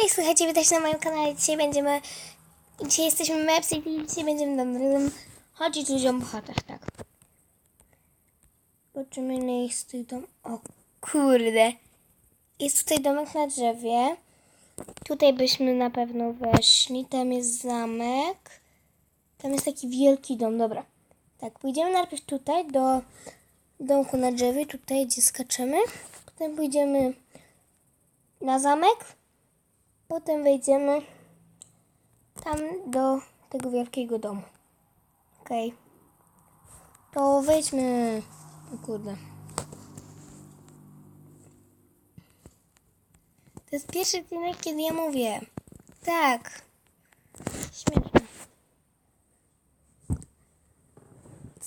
Cześć, słuchajcie, witajcie na moim kanale. Dzisiaj będziemy... Dzisiaj jesteśmy Maps i dzisiaj będziemy razem chodzić ludziom po chatach, tak. Zobaczymy na jest tutaj dom... O kurde. Jest tutaj domek na drzewie. Tutaj byśmy na pewno weszli. Tam jest zamek. Tam jest taki wielki dom, dobra. Tak, pójdziemy najpierw tutaj do domku na drzewie, tutaj gdzie skaczemy. Potem pójdziemy na zamek. Potem wejdziemy tam do tego wielkiego domu. Okej. To wejdźmy. O kurde. To jest pierwszy odcinek, kiedy ja mówię. Tak. Śmieszne.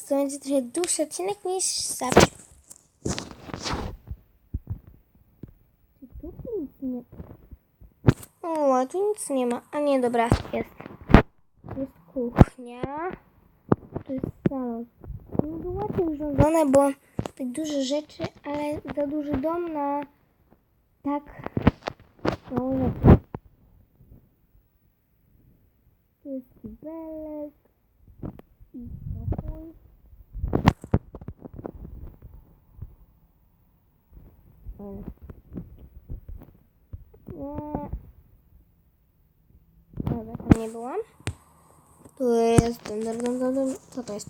To będzie trochę dłuższy odcinek niż zawsze. Czy tu nic nie... O, tu nic nie ma. A nie, dobra, jest. Jest kuchnia. Tu jest salon. Nie było ładnie urządzone, bo tak dużo rzeczy, ale za duży dom na tak mało rzeczy. Tu jest kibelek i pokój. Ale- Nie. Byłam. Tu jest. Co to jest?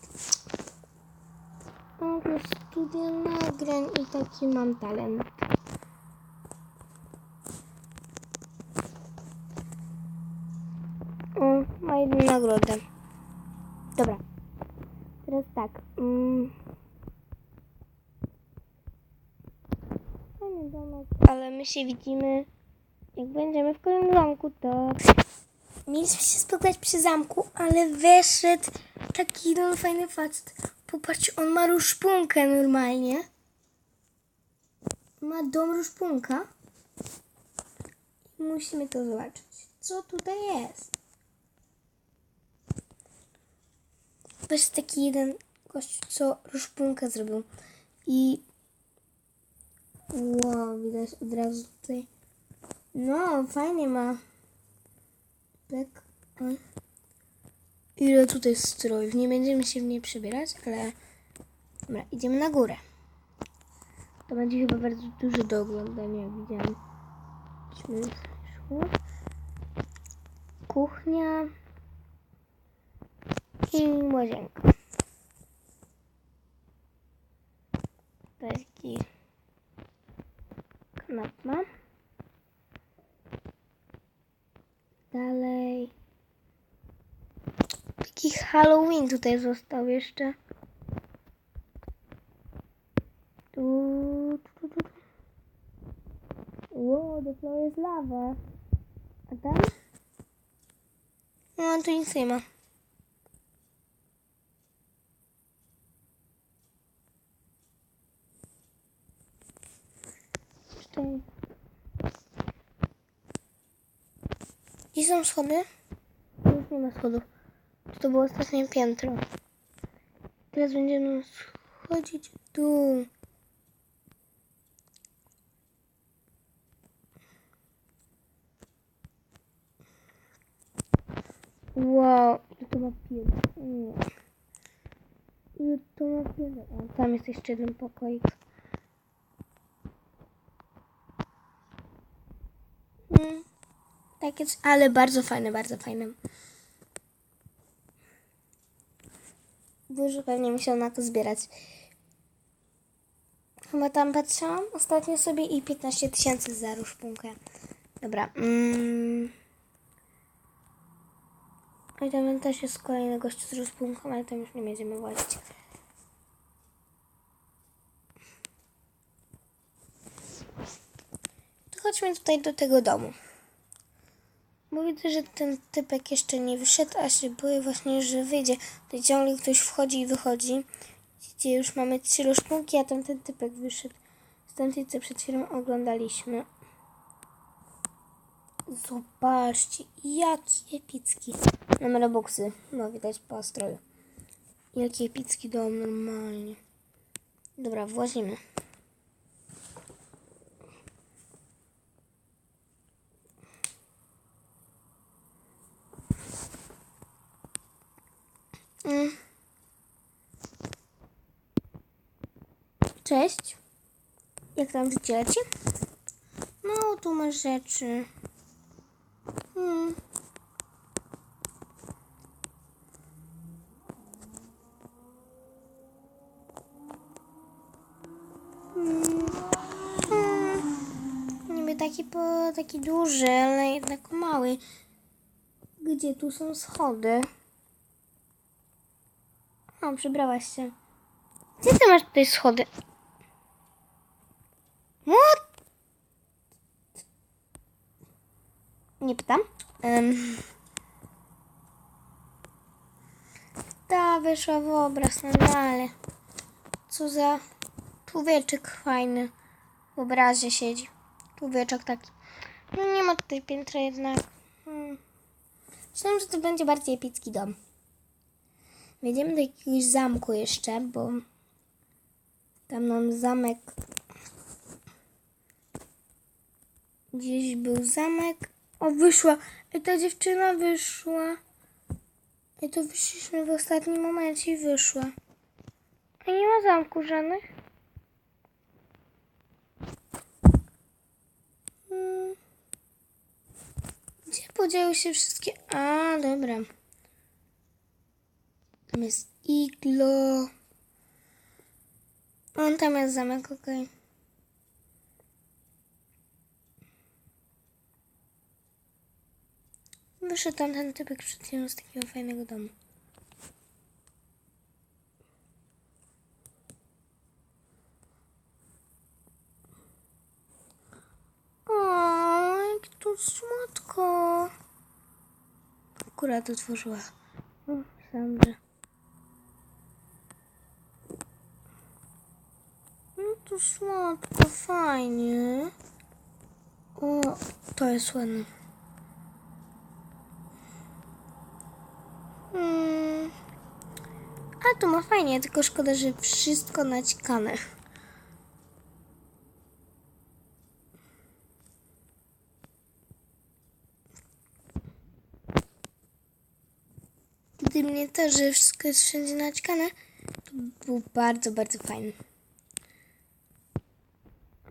O, to jest studia nagrań i taki mam talent. O, ma jedną nagrodę. Dobra. Teraz tak. Mm. Domek, ale my się widzimy jak będziemy w kolejnym domku, to mieliśmy się spotkać przy zamku, ale wyszedł taki no, fajny facet. Popatrz, on ma ruszpunkę normalnie. Ma dom ruszpunka. Musimy to zobaczyć. Co tutaj jest? To taki jeden gość, co ruszpunkę zrobił. I wow, widać od razu tutaj no, fajnie ma. Ile tutaj strojów. Nie będziemy się w nie przebierać, ale... Dobra, idziemy na górę. To będzie chyba bardzo dużo do oglądania, jak szło. Kuchnia. I łazienka. Taki kanapa. Taki Halloween tutaj został jeszcze. Tu, tu, tu, tu. Wow, the floor jest lava. A tam? No, tu nic nie ma. Tutaj. Gdzie są schody? Już nie ma schodów. To było ostatnie piętro. Teraz będziemy schodzić w dół. Wow, to ma piętro. Ile to ma. O, tam jest jeszcze jeden pokoik. Mm. Tak jest, ale bardzo fajne, bardzo fajne. Dużo pewnie musiał na to zbierać. Chyba tam patrzyłam ostatnio sobie i 15 tysięcy za różpunkę. Dobra. Mm. I tam też jest kolejny gość z różpunką, ale tam już nie będziemy włazić. To chodźmy tutaj do tego domu. Bo widzę, że ten typek jeszcze nie wyszedł, a się boję właśnie, że wyjdzie. Tutaj ciągle ktoś wchodzi i wychodzi. Gdzie już mamy trzy rozpunki, a tamten typek wyszedł. Tamtej, co przed chwilą oglądaliśmy. Zobaczcie, jaki epicki. Mamy robuxy, no widać po stroju. Jaki epicki dom, normalnie. Dobra, włazimy. Cześć. Jak tam życie leci? No, tu masz rzeczy. Hmm. Mm. Hmm. Niby taki, po, taki duży, ale jednak mały. Gdzie tu są schody? O, przebrałaś się. Gdzie ty masz tutaj schody? What? Nie pytam. Um. Ta wyszła w obraz, no ale co za człowieczek fajny w obrazie siedzi. Człowieczek taki. No nie ma tutaj piętra jednak. Hmm. Myślałam, że to będzie bardziej epicki dom. Wejdziemy do jakiegoś zamku jeszcze, bo tam mam zamek. Gdzieś był zamek. O, wyszła. I ta dziewczyna wyszła. I to wyszliśmy w ostatnim momencie i wyszła. A nie ma zamku żadnych. Hmm. Gdzie podziały się wszystkie? A, dobra. Tam jest iglo. On tam jest zamek, okej. Wyszedł tam ten typek przed chwilą z takiego fajnego domu. O, jak tu słodko. Akurat otworzyła. O, Sandra. No to słodko, fajnie. O, to jest ładne. Hmm. A tu ma fajnie, tylko szkoda, że wszystko naćkane. Gdyby nie to, że wszystko jest wszędzie naćkane, to był bardzo, bardzo fajny.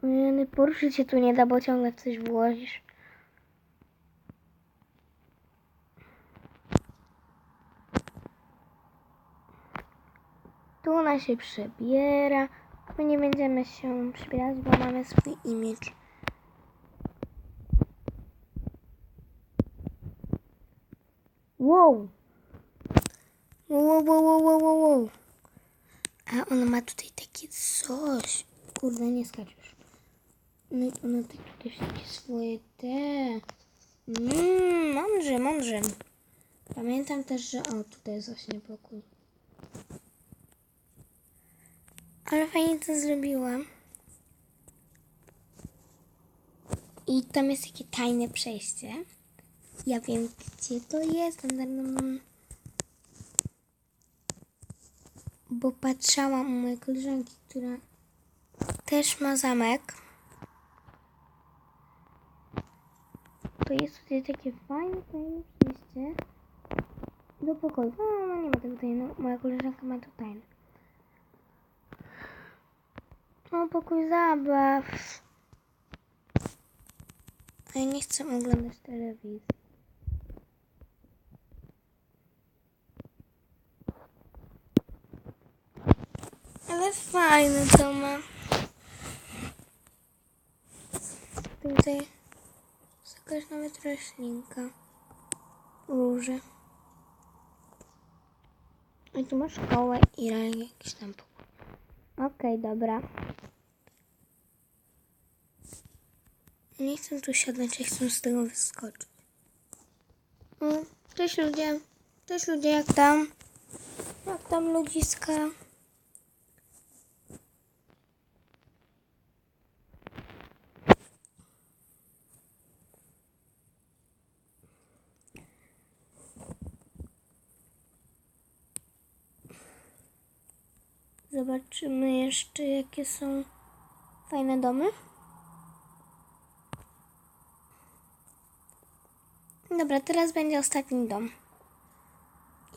Nie, poruszyć się tu nie da, bo ciągle coś włożysz. Tu ona się przebiera. My nie będziemy się przebierać, bo mamy swój image. Wow! Wow, wow, wow, wow, wow, wow. A ona ma tutaj takie coś. Kurde, nie skaczesz. No i ona tak tutaj wszystkie swoje te. Mmm, mądrze, mądrze. Pamiętam też, że o, tutaj jest właśnie pokój. Ale fajnie to zrobiłam. I tam jest takie tajne przejście. Ja wiem, gdzie to jest. Bo patrzałam u mojej koleżanki, która też ma zamek. To jest tutaj takie fajne, fajne przejście do pokoju. No, no nie ma tego tajne. Moja koleżanka ma to tajne. O, pokój zabaw. A ja nie chcę oglądać telewizji. Ale fajny to ma. Tutaj jest jakaś nawet roślinka. Róże. I tu masz szkołę i jakiś tam pokój. Okej, dobra. Nie chcę tu siadać, ja chcę z tego wyskoczyć. O, cześć ludzie. Cześć ludzie, jak tam? Jak tam ludziska? Zobaczymy jeszcze jakie są fajne domy. Dobra, teraz będzie ostatni dom.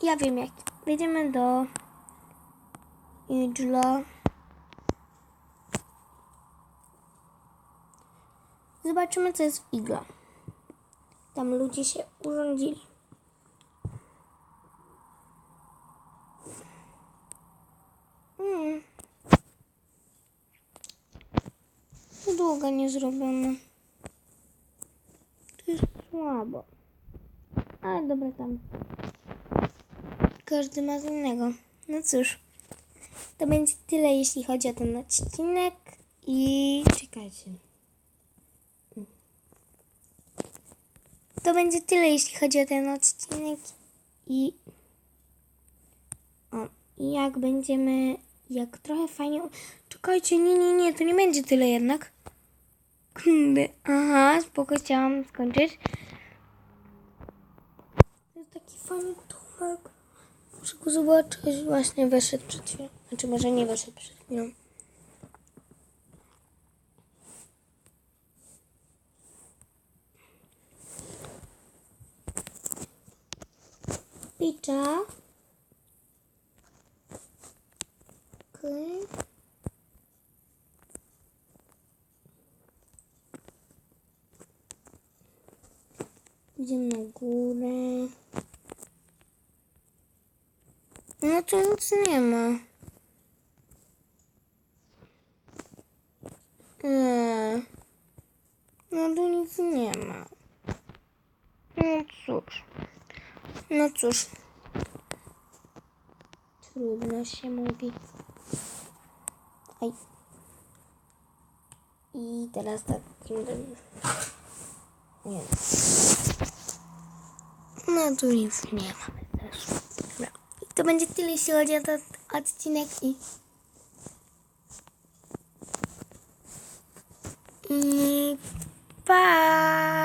Ja wiem jaki. Jedziemy do Idla. Zobaczymy co jest w Igla. Tam ludzie się urządzili. Podłoga nie zrobiona. To jest słabo. Ale dobra tam. Każdy ma z innego. No cóż. To będzie tyle, jeśli chodzi o ten odcinek. I Czekajcie. to będzie tyle, jeśli chodzi o ten odcinek. I o, i jak będziemy, jak trochę fajnie. Czekajcie, nie, nie, nie, to nie będzie tyle jednak. Aha, spoko, chciałam skończyć. To jest taki fajny domek. Muszę go zobaczyć. Właśnie wyszedł przed chwilą. Znaczy, może nie wyszedł przed chwilą. Picza. Okej. Idziemy na górę. No tu nic nie ma. Nie. No tu nic nie ma. No cóż. No cóż. Trudno się mówi. Aj. I teraz tak. Nie. No tu nic nie ma też. Dobra. I to będzie tyle, jeśli chodzi o ten odcinek i... I... Pa!